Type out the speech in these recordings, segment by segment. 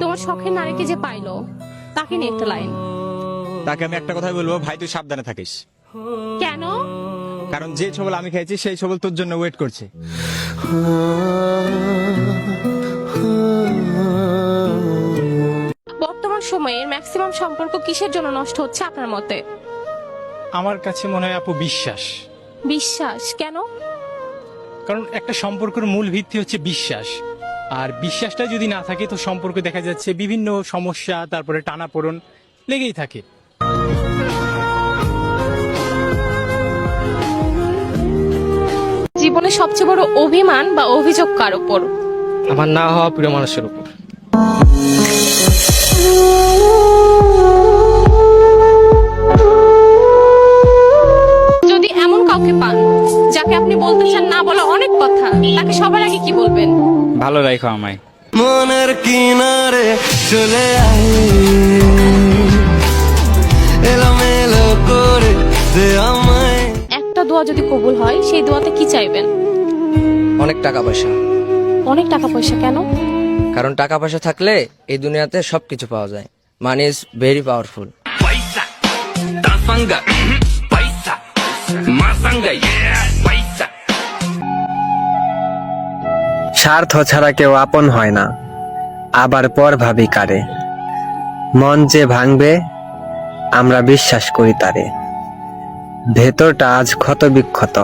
তোমার শখের নারীকে যে পাইলো তাকে নিয়ে একটা লাইন তাকে আমি একটা কথাই বলব ভাই তুই সাবধানে থাকিস। কেন? কারণ যে ছবল আমি খেয়েছি সেই ছবল তোর জন্য ওয়েট করছে। বর্তমান সময়ে ম্যাক্সিমাম সম্পর্ক কিসের জন্য নষ্ট হচ্ছে আপনার মতে? আমার কাছে মনে হয় আপু বিশ্বাস। বিশ্বাস? কেন? কারণ একটা সম্পর্কের মূল ভিত্তি হচ্ছে বিশ্বাস। আর বিশ্বাসটা যদি না থাকে তো সম্পর্ক দেখা যাচ্ছে বিভিন্ন সমস্যা তারপরে টানাপোড়ন লেগেই থাকে। জীবনে সবচেয়ে বড় অভিমান বা অভিযোগ কার উপর? আমার না হওয়া প্রিয় মানুষের উপর। যদি এমন কাউকে পান যাকে আপনি বলতে চান না বলা অনেক কথা তাকে সবার আগে কি বলবেন? ভালো রাখো আমায়। মনের কিনারে চলে আয়। এলোমেলো করে দে আমায়। একটা দোয়া যদি কবুল হয় সেই দোয়াতে কি চাইবেন? অনেক টাকা পয়সা। অনেক টাকা পয়সা কেন? কারণ টাকা পয়সা থাকলে এই দুনিয়াতে সবকিছু পাওয়া যায়। Money is very powerful Paisa, স্বার্থ ছাড়া কেউ আপন হয় না। আবার পর ভাবি কারে। মন যে ভাঙবে, আমরা বিশ্বাস করি তারে। ভেতরটা আজ ক্ষত বিক্ষত,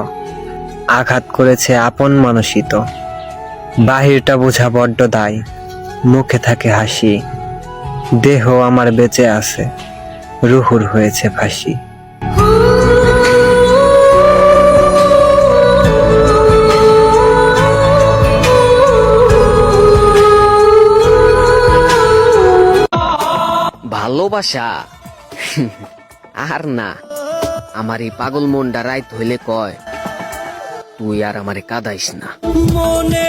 আঘাত করেছে আপন মানসিত বাহিরটা বোঝা বড্ড দায়, মুখে থাকে হাসি। দেহ আমার বেঁচে আছে, রুহুর হয়েছে ফাঁসি। ভালোবাসা। আর না আমার এই পাগল মনটা রাইত হইলে কয়, তুই আর আমারে কাদাইস না। মনে